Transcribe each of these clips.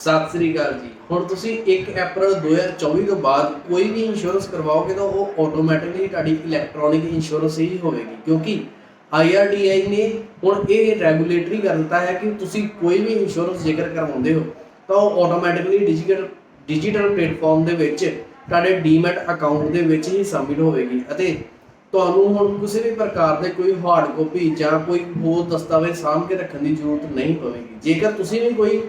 ਸਤਿ ਸ੍ਰੀ ਅਕਾਲ ਜੀ। ਹੁਣ ਤੁਸੀਂ 1 ਅਪ੍ਰੈਲ 2024 ਤੋਂ ਬਾਅਦ ਕੋਈ ਵੀ ਇੰਸ਼ੋਰੈਂਸ ਕਰਵਾਓਗੇ ਤਾਂ ਉਹ ਆਟੋਮੈਟਿਕਲੀ ਤੁਹਾਡੀ ਇਲੈਕਟ੍ਰੋਨਿਕ ਇੰਸ਼ੋਰੈਂਸ ਹੀ ਹੋਵੇਗੀ ਕਿਉਂਕਿ IRDAI ਨੇ ਹੁਣ ਇਹ ਰੈਗੂਲੇਟਰੀ ਕਰ ਦਿੱਤਾ ਹੈ ਕਿ ਤੁਸੀਂ ਕੋਈ ਵੀ ਇੰਸ਼ੋਰੈਂਸ ਜੇਕਰ ਕਰਵਾਉਂਦੇ ਹੋ ਤਾਂ ਉਹ ਆਟੋਮੈਟਿਕਲੀ ਡਿਜੀਟਲ ਡਿਜੀਟਲ ਪਲੇਟਫਾਰਮ ਦੇ ਵਿੱਚ ਤੁਹਾਡੇ ਡੀਮੈਟ ਅਕਾਊਂਟ ਦੇ ਵਿੱਚ ਹੀ ਸਬਮਿਟ ਹੋਵੇਗੀ ਅਤੇ ਤੁਹਾਨੂੰ ਹੁਣ ਕਿਸੇ ਵੀ ਪ੍ਰਕਾਰ ਦੇ ਕੋਈ ਹਾਰਡ ਕਾਪੀ ਜਾਂ ਕੋਈ ਹੋਰ ਦਸਤਾਵੇਜ਼ ਸਾਂਭ ਕੇ ਰੱਖਣ ਦੀ ਜ਼ਰੂਰਤ ਨਹੀਂ ਪਵੇਗੀ। ਜੇਕਰ ਤੁਸੀਂ ਵੀ ਕੋਈ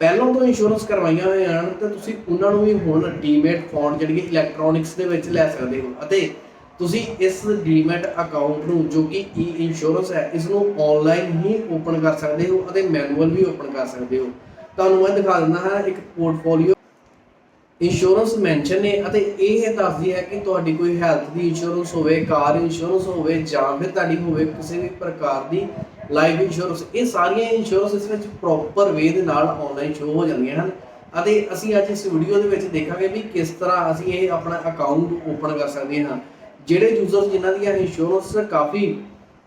ਪਹਿਲਾਂ ਤੋਂ ਇੰਸ਼ੋਰੈਂਸ ਕਰਵਾਈਆਂ ਹੋਈਆਂ ਹਨ, ਤਾਂ ਤੁਸੀਂ ਉਹਨਾਂ ਨੂੰ ਵੀ ਹੁਣ ਡੀਮੈਟ ਫੌਂਡ ਜਿਹੜੀ ਕਿ ਇਲੈਕਟ੍ਰੋਨਿਕਸ ਦੇ ਵਿੱਚ ਲੈ ਸਕਦੇ ਹੋ ਅਤੇ ਤੁਸੀਂ ਇਸ ਡੀਮੈਟ ਅਕਾਊਂਟ ਨੂੰ ਜੋ ਕਿ ਈ ਇੰਸ਼ੋਰੈਂਸ ਹੈ ਇਸ ਨੂੰ ਆਨਲਾਈਨ ਹੀ ਓਪਨ ਕਰ ਸਕਦੇ ਹੋ ਅਤੇ ਮੈਨੂਅਲ ਵੀ ਓਪਨ ਕਰ ਸਕਦੇ ਹੋ। ਤੁਹਾਨੂੰ ਮੈਂ ਦਿਖਾ ਦਿੰਦਾ ਹਾਂ ਇੱਕ ਪੋਰਟਫੋਲੀਓ ਇੰਸ਼ੋਰੈਂਸ ਮੈਂਸ਼ਨ ਨੇ ਅਤੇ ਇਹ ਦੱਸਦੀ ਹੈ ਕਿ ਤੁਹਾਡੀ ਕੋਈ ਹੈਲਥ ਦੀ ਇੰਸ਼ੋਰੈਂਸ ਹੋਵੇ ਕਾਰ ਇੰਸ਼ੋਰੈਂਸ ਹੋਵੇ ਜਾਂ ਫਿਰ ਤੁਹਾਡੀ ਹੋਵੇ ਕਿਸੇ ਵੀ ਪ੍ਰਕਾਰ ਦੀ ਲਾਈਫ ਇੰਸ਼ੋਰੈਂਸ ਇਹ ਸਾਰੀਆਂ ਇੰਸ਼ੋਰੈਂਸ ਇਸ ਵਿੱਚ ਪ੍ਰੋਪਰ ਵੇ ਦੇ ਨਾਲ ਆਨਲਾਈਨ ਸ਼ੋ ਹੋ ਜਾਂਦੀਆਂ ਹਨ ਅਤੇ ਅਸੀਂ ਅੱਜ ਇਸ ਵੀਡੀਓ ਦੇ ਵਿੱਚ ਦੇਖਾਂਗੇ ਵੀ ਕਿਸ ਤਰ੍ਹਾਂ ਅਸੀਂ ਇਹ ਆਪਣਾ ਅਕਾਊਂਟ ਓਪਨ ਕਰ ਸਕਦੇ ਹਾਂ। ਜਿਹੜੇ ਯੂਜ਼ਰ ਜਿਨ੍ਹਾਂ ਦੀਆਂ ਇੰਸ਼ੋਰੈਂਸ ਕਾਫੀ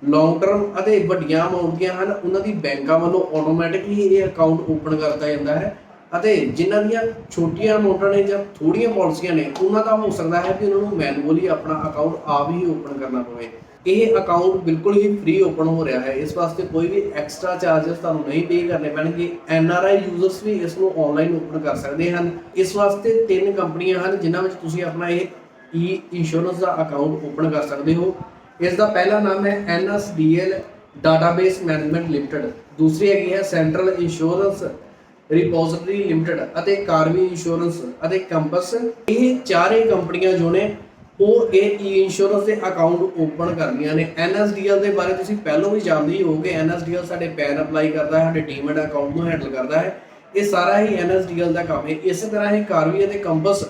ਲੌਂਗ ਟਰਮ ਅਤੇ ਵੱਡੀਆਂ ਅਮਾਉਂਟ ਦੀਆਂ ਹਨ, ਉਹਨਾਂ ਦੀ ਬੈਂਕਾਂ ਵੱਲੋਂ ਆਟੋਮੈਟਿਕਲੀ ਇਹ ਅਕਾਊਂਟ ਓਪਨ ਕਰਤਾ ਜਾਂਦਾ ਹੈ। ਅਤੇ ਜਿਨ੍ਹਾਂ ਦੀਆਂ ਛੋਟੀਆਂ ਅਮਾਉਂਟਾਂ ਨੇ ਜਾਂ ਥੋੜੀਆਂ ਪਾਲਿਸੀਆਂ ਨੇ, ਉਹਨਾਂ ਦਾ ਹੋ ਸਕਦਾ ਹੈ ਕਿ ਉਹਨਾਂ ਨੂੰ ਮੈਨੂਅਲੀ ਆਪਣਾ ਅਕਾਊਂਟ ਆਪ ਹੀ ਓਪਨ ਕਰਨਾ ਪਵੇ। ਇਹ ਅਕਾਊਂਟ ਬਿਲਕੁਲ ਹੀ ਫ੍ਰੀ ਓਪਨ ਹੋ ਰਿਹਾ ਹੈ। ਇਸ ਵਾਸਤੇ ਕੋਈ ਵੀ ਐਕਸਟਰਾ ਚਾਰजेस ਤੁਹਾਨੂੰ ਨਹੀਂ ਪੇ ਕਰਨੇ ਪੈਣਗੇ। ਐਨ ਆਰ ਆਈ ਯੂਜ਼ਰਸ ਵੀ ਇਸ ਨੂੰ ਆਨਲਾਈਨ ਓਪਨ ਕਰ ਸਕਦੇ ਹਨ। ਇਸ ਵਾਸਤੇ ਤਿੰਨ ਕੰਪਨੀਆਂ ਹਨ, ਜਿਨ੍ਹਾਂ ਵਿੱਚ ਤੁਸੀਂ ਆਪਣਾ ਇਹ ਈ ਇੰਸ਼ੋਰੈਂਸ ਦਾ ਅਕਾਊਂਟ ਓਪਨ ਕਰ ਸਕਦੇ ਹੋ। ਇਸ ਦਾ ਪਹਿਲਾ ਨਾਮ ਹੈ NSDL ਡਾਟਾਬੇਸ ਮੈਨੇਜਮੈਂਟ ਲਿਮਟਿਡ ਦੂਸਰੀ ਹੈਗੀ ਹੈ ਸੈਂਟਰਲ ਇੰਸ਼ੋਰੈਂਸ ਰਿਪੋਜ਼ਿਟਰੀ ਲਿਮਟਿਡ ਅਤੇ ਕਾਰਵੀ ਇੰਸ਼ੋਰੈਂਸ ਅਤੇ ਕੰਪਸ, ਇਹ ਚਾਰੇ ਕੰਪਨੀਆਂ ਜੋ ਨੇ, ਉਹ ਇਹ ਈ ਇੰਸ਼ੋਰੈਂਸ ਦੇ ਅਕਾਊਂਟ ਓਪਨ ਕਰਦੀਆਂ ਨੇ। NSDL ਦੇ ਬਾਰੇ ਤੁਸੀਂ ਪਹਿਲਾਂ ਵੀ ਜਾਣਦੇ ਹੀ ਹੋਵੋਗੇ। NSDL ਸਾਡੇ ਪੈਨ ਅਪਲਾਈ ਕਰਦਾ ਹੈ, ਸਾਡੇ ਡੀਮੈਟ ਅਕਾਊਂਟ ਨੂੰ ਹੈਂਡਲ ਕਰਦਾ ਹੈ। ਇਹ ਸਾਰਾ ਹੀ NSDL ਦਾ ਕੰਮ ਹੈ। ਇਸੇ ਤਰ੍ਹਾਂ ਹੀ ਕਾਰਵੀ ਅਤੇ ਕੰਪਸ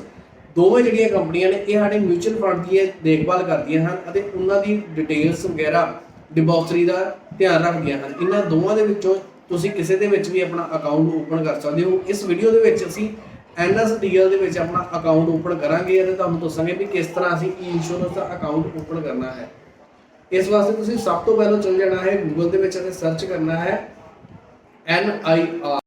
ਦੋਵੇਂ ਜਿਹੜੀਆਂ ਕੰਪਨੀਆਂ ਨੇ, ਇਹ ਸਾਡੇ ਮਿਊਚੁਅਲ ਫੰਡ ਦੀ ਇਹ ਦੇਖਭਾਲ ਕਰਦੀਆਂ ਹਨ ਅਤੇ ਉਹਨਾਂ ਦੀ ਡਿਟੇਲਸ ਵਗੈਰਾ ਡਿਪੋਜ਼ਿਟਰੀ ਦਾ ਧਿਆਨ ਰੱਖਦੀਆਂ ਹਨ। ਇਹਨਾਂ ਦੋਵਾਂ ਦੇ ਵਿੱਚੋਂ ਤੁਸੀਂ ਕਿਸੇ ਦੇ ਵਿੱਚ ਵੀ ਆਪਣਾ ਅਕਾਊਂਟ ਓਪਨ ਕਰ ਸਕਦੇ ਹੋ। ਇਸ ਵੀਡੀਓ ਦੇ ਵਿੱਚ ਅਸੀਂ NSDL ਦੇ ਵਿੱਚ ਆਪਣਾ ਅਕਾਊਂਟ ਓਪਨ ਕਰਾਂਗੇ ਅਤੇ ਤੁਹਾਨੂੰ ਦੱਸਾਂਗੇ ਵੀ ਕਿਸ ਤਰ੍ਹਾਂ ਅਸੀਂ ਈ ਇੰਸ਼ੋਰੈਂਸ ਦਾ ਅਕਾਊਂਟ ਓਪਨ ਕਰਨਾ ਹੈ। ਇਸ ਵਾਸਤੇ ਤੁਸੀਂ ਸਭ ਤੋਂ ਪਹਿਲਾਂ ਚਲ ਜਾਣਾ ਹੈ ਗੂਗਲ ਦੇ ਵਿੱਚ ਅਤੇ ਸਰਚ ਕਰਨਾ ਹੈ NIR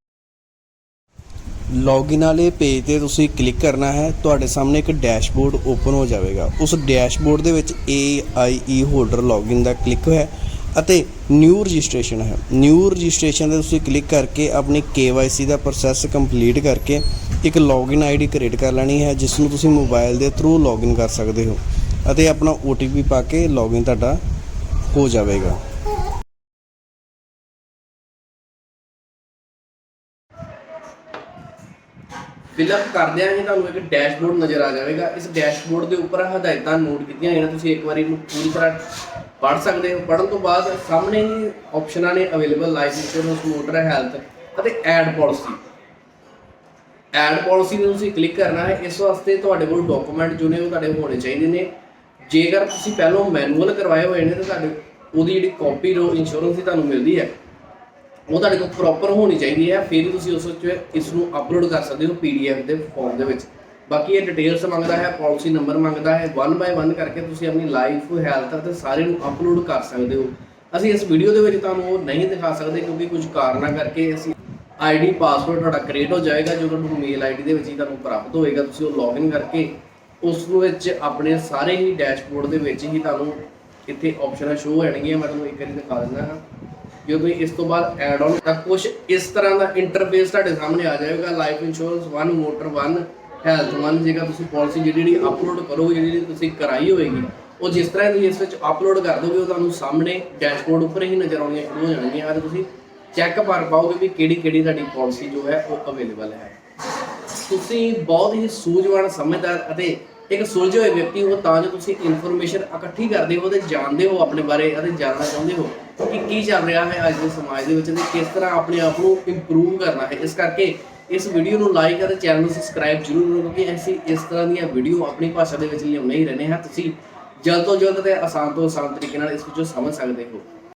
ਲੌਗਇਨ ਵਾਲੇ ਪੇਜ ਤੇ ਤੁਸੀਂ ਕਲਿੱਕ ਕਰਨਾ ਹੈ, ਤੁਹਾਡੇ ਸਾਹਮਣੇ ਇੱਕ ਡੈਸ਼ਬੋਰਡ ਓਪਨ ਹੋ ਜਾਵੇਗਾ। ਉਸ ਡੈਸ਼ਬੋਰਡ ਦੇ ਵਿੱਚ AIE ਹੋਲਡਰ ਲੌਗਇਨ ਦਾ ਕਲਿੱਕ ਹੈ। ਅਤੇ ਨਿਊ ਰਜਿਸਟ੍ਰੇਸ਼ਨ ਹੈ। ਨਿਊ ਰਜਿਸਟ੍ਰੇਸ਼ਨ ਤੇ ਤੁਸੀਂ ਕਲਿੱਕ ਕਰਕੇ ਆਪਣੀ KYC ਦਾ ਪ੍ਰੋਸੈਸ ਕੰਪਲੀਟ ਕਰਕੇ ਇੱਕ ਲੌਗਇਨ ਆਈਡੀ ਕ੍ਰੀਏਟ ਕਰ ਲੈਣੀ ਹੈ ਜਿਸ ਨੂੰ ਤੁਸੀਂ ਮੋਬਾਈਲ ਦੇ ਥਰੂ ਲੌਗਇਨ ਕਰ ਸਕਦੇ ਹੋ ਅਤੇ ਆਪਣਾ OTP ਪਾ ਕੇ ਲੌਗਇਨ ਤੁਹਾਡਾ ਹੋ ਜਾਵੇਗਾ। ਫਿਲਅਪ ਕਰਦਿਆਂ ਹੀ ਤੁਹਾਨੂੰ ਇੱਕ ਡੈਸ਼ਬੋਰਡ ਨਜ਼ਰ ਆ ਜਾਵੇਗਾ। ਇਸ ਡੈਸ਼ਬੋਰਡ ਦੇ ਉੱਪਰ ਹਦਾਇਤਾਂ ਨੋਟ ਕੀਤੀਆਂ ਹੋਈਆਂ ਤੁਸੀਂ ਇੱਕ ਵਾਰੀ ਇਹਨੂੰ ਪੂਰੀ ਤਰ੍ਹਾਂ ਪੜ੍ਹ ਸਕਦੇ ਹੋ। ਪੜ੍ਹਨ ਤੋਂ ਬਾਅਦ ਸਾਹਮਣੇ ਹੀ ਆਪਸ਼ਨਾਂ ਨੇ available life insurance, motor health ਅਤੇ ਐਡ ਪਾਲਿਸੀ। ਐਡ ਪਾਲਿਸੀ ਨੂੰ ਤੁਸੀਂ ਕਲਿੱਕ ਕਰਨਾ ਹੈ। ਇਸ ਵਾਸਤੇ ਤੁਹਾਡੇ ਕੋਲ ਡਾਕੂਮੈਂਟ ਜੋ ਨੇ ਉਹ ਤੁਹਾਡੇ ਹੋਣੇ ਚਾਹੀਦੇ ਨੇ। ਜੇਕਰ ਤੁਸੀਂ ਪਹਿਲਾਂ ਮੈਨੂਅਲ ਕਰਵਾਏ ਹੋਏ ਨੇ ਤਾਂ ਤੁਹਾਡੇ ਉਹਦੀ ਜਿਹੜੀ ਕਾਪੀ ਰੋ ਇੰਸ਼ੋਰੈਂਸ ਦੀ ਤੁਹਾਨੂੰ ਮਿਲਦੀ ਹੈ, ਉਹ ਤੁਹਾਡੇ ਕੋਲ ਪ੍ਰੋਪਰ ਹੋਣੀ ਚਾਹੀਦੀ ਹੈ। ਫਿਰ ਤੁਸੀਂ ਉਸ ਵਿੱਚ ਇਸ ਨੂੰ ਅਪਲੋਡ ਕਰ ਸਕਦੇ ਹੋ ਪੀਡੀਐਫ ਦੇ ਫਾਰਮ ਦੇ ਵਿੱਚ। ਬਾਕੀ ਇਹ ਡਿਟੇਲਸ ਮੰਗਦਾ ਹੈ ਪਾਲਿਸੀ ਨੰਬਰ ਮੰਗਦਾ ਹੈ 1 ਬਾਈ 1 ਕਰਕੇ ਤੁਸੀਂ ਆਪਣੀ ਲਾਈਫ ਹੈਲਥ ਅਤੇ ਸਾਰੇ ਨੂੰ ਅਪਲੋਡ ਕਰ ਸਕਦੇ ਹੋ। ਅਸੀਂ ਇਸ ਵੀਡੀਓ ਦੇ ਵਿੱਚ ਤੁਹਾਨੂੰ ਉਹ ਨਹੀਂ ਦਿਖਾ ਸਕਦੇ ਕਿਉਂਕਿ ਕੁਝ ਕਾਰਨਾਂ ਕਰਕੇ ਅਸੀਂ ਆਈਡੀ ਪਾਸਵਰਡ ਤੁਹਾਡਾ ਕ੍ਰੀਏਟ ਹੋ ਜਾਏਗਾ ਜੋ ਤੁਹਾਨੂੰ ਮੇਲ ਆਈਡੀ ਦੇ ਵਿੱਚ ਹੀ ਤੁਹਾਨੂੰ ਪ੍ਰਾਪਤ ਹੋਏਗਾ, ਤੁਸੀਂ ਉਹ ਲੌਗਇਨ ਕਰਕੇ ਉਸ ਵਿੱਚ ਆਪਣੇ ਸਾਰੇ ਹੀ ਡੈਸ਼ਬੋਰਡ ਦੇ ਵਿੱਚ ਹੀ ਤੁਹਾਨੂੰ ਇੱਥੇ ਆਪਸ਼ਨਾਂ ਸ਼ੋ ਹੋਣਗੀਆਂ, ਮੈਂ ਤੁਹਾਨੂੰ ਇੱਕ ਵਾਰੀ ਦਿਖਾ ਦਿੰਦਾ ਹਾਂ। ਜਦੋਂ ਤੁਸੀਂ ਇਸ ਤੋਂ ਬਾਅਦ ਐਡ ਆਨ ਤਾਂ ਕੁਝ ਇਸ ਤਰ੍ਹਾਂ ਦਾ ਇੰਟਰਫੇਸ ਤੁਹਾਡੇ ਸਾਹਮਣੇ ਆ ਜਾਏਗਾ ਲਾਈਫ ਇੰਸ਼ੋਰੈਂਸ 1 ਮੋਟਰ 1 ਹੈਲਥ 1 ਜੇਕਰ ਤੁਸੀਂ ਪਾਲਿਸੀ ਜਿਹੜੀ ਜਿਹੜੀ ਅਪਲੋਡ ਕਰੋਗੇ, ਜਿਹੜੀ ਤੁਸੀਂ ਕਰਾਈ ਹੋਏਗੀ, ਉਹ ਜਿਸ ਤਰ੍ਹਾਂ ਤੁਸੀਂ ਇਸ ਵਿੱਚ ਅਪਲੋਡ ਕਰ ਦੋਗੇ, ਉਹ ਤੁਹਾਨੂੰ ਸਾਹਮਣੇ ਡੈਸ਼ਬੋਰਡ ਉੱਪਰ ਹੀ ਨਜ਼ਰ ਆਉਣੀਆਂ ਸ਼ੁਰੂ ਹੋ ਜਾਣਗੀਆਂ। ਅਤੇ ਤੁਸੀਂ ਚੈੱਕ ਕਰ ਪਾਓਗੇ ਵੀ ਕਿਹੜੀ ਕਿਹੜੀ ਤੁਹਾਡੀ ਪਾਲਿਸੀ ਜੋ ਹੈ, ਉਹ ਅਵੇਲੇਬਲ ਹੈ। ਤੁਸੀਂ ਬਹੁਤ ਹੀ ਸੂਝਵਾਨ ਸਮਝਦਾਰ ਅਤੇ ਇੱਕ ਸੁਲਝੇ ਹੋਏ ਵਿਅਕਤੀ ਹੋ, ਤਾਂ ਜੋ ਤੁਸੀਂ ਇਨਫੋਰਮੇਸ਼ਨ ਇਕੱਠੀ ਕਰਦੇ ਹੋ ਤੇ ਜਾਣਦੇ ਹੋ ਆਪਣੇ ਬਾਰੇ ਅਤੇ ਜਾਣਨਾ ਚਾਹੁੰਦੇ ਹੋ ਕਿ ਕੀ ਚੱਲ ਰਿਹਾ ਹੈ ਅੱਜ ਦੇ ਸਮਾਜ ਦੇ ਵਿੱਚ ਤੇ ਕਿਸ ਤਰ੍ਹਾਂ ਆਪਣੇ ਆਪ ਨੂੰ ਇੰਪਰੂਵ ਕਰਨਾ ਹੈ। ਇਸ ਕਰਕੇ ਇਸ ਵੀਡੀਓ ਨੂੰ ਲਾਈਕ ਅਤੇ ਚੈਨਲ ਨੂੰ ਸਬਸਕ੍ਰਾਈਬ ਜ਼ਰੂਰ ਕਰੋ ਕਿਉਂਕਿ ਅਸੀਂ ਇਸ ਤਰ੍ਹਾਂ ਦੀਆਂ ਵੀਡੀਓ ਆਪਣੀ ਭਾਸ਼ਾ ਦੇ ਵਿੱਚ ਲਿਆਉਂਦੇ ਹੀ ਰਹਿੰਦੇ ਹਾਂ। ਤੁਸੀਂ ਜਲਦ ਤੋਂ ਜਲਦ ਤੇ ਆਸਾਨ ਤੋਂ ਆਸਾਨ ਤਰੀਕੇ ਨਾਲ ਇਸ ਵਿੱਚੋਂ ਸਮਝ ਸਕਦੇ ਹੋ।